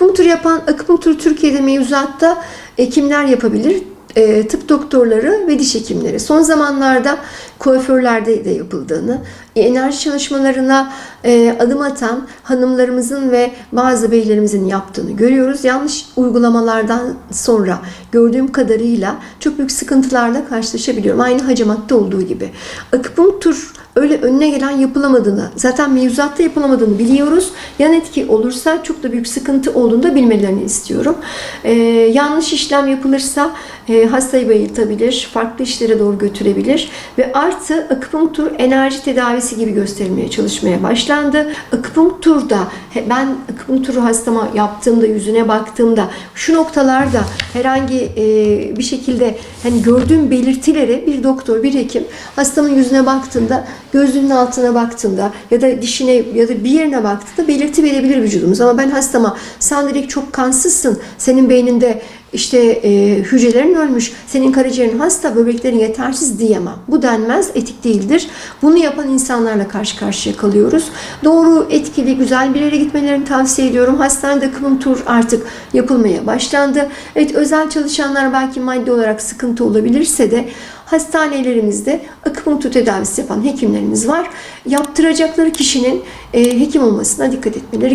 Akupunktur yapan, akupunktur Türkiye'de mevzuatta e, kimler yapabilir? E, tıp doktorları ve diş hekimleri. Son zamanlarda kuaförlerde de yapıldığını, e, enerji çalışmalarına e, adım atan hanımlarımızın ve bazı beylerimizin yaptığını görüyoruz. Yanlış uygulamalardan sonra gördüğüm kadarıyla çok büyük sıkıntılarla karşılaşabiliyorum. Aynı hacamatta olduğu gibi. Akupunktur öyle önüne gelen yapılamadığını, zaten mevzuatta yapılamadığını biliyoruz. Yan etki olursa çok da büyük sıkıntı olduğunu da bilmelerini istiyorum. Ee, yanlış işlem yapılırsa e, hastayı bayıltabilir, farklı işlere doğru götürebilir ve artı akupunktur enerji tedavisi gibi gösterilmeye çalışmaya başlandı. Akupunkturda ben akupunkturu hastama yaptığımda, yüzüne baktığımda şu noktalarda herhangi e, bir şekilde hani gördüğüm belirtileri bir doktor, bir hekim hastamın yüzüne baktığında, gözünün altına baktığında ya da dişine ya da bir yerine baktığında belirti verebilir vücudumuz. Ama ben hastama sen direkt çok kansızsın, senin beyninde işte e, hücrelerin ölmüş, senin karaciğerin hasta, böbreklerin yetersiz diyemem. Bu denmez, etik değildir. Bunu yapan insanlarla karşı karşıya kalıyoruz. Doğru, etkili, güzel bir yere gitmelerini tavsiye ediyorum. Hastanede akupunktur artık yapılmaya başlandı. Evet özel çalışanlar belki maddi olarak sıkıntı olabilirse de hastanelerimizde akupunktur tedavisi yapan hekimlerimiz var. Yaptıracakları kişinin e, hekim olmasına dikkat etmeleri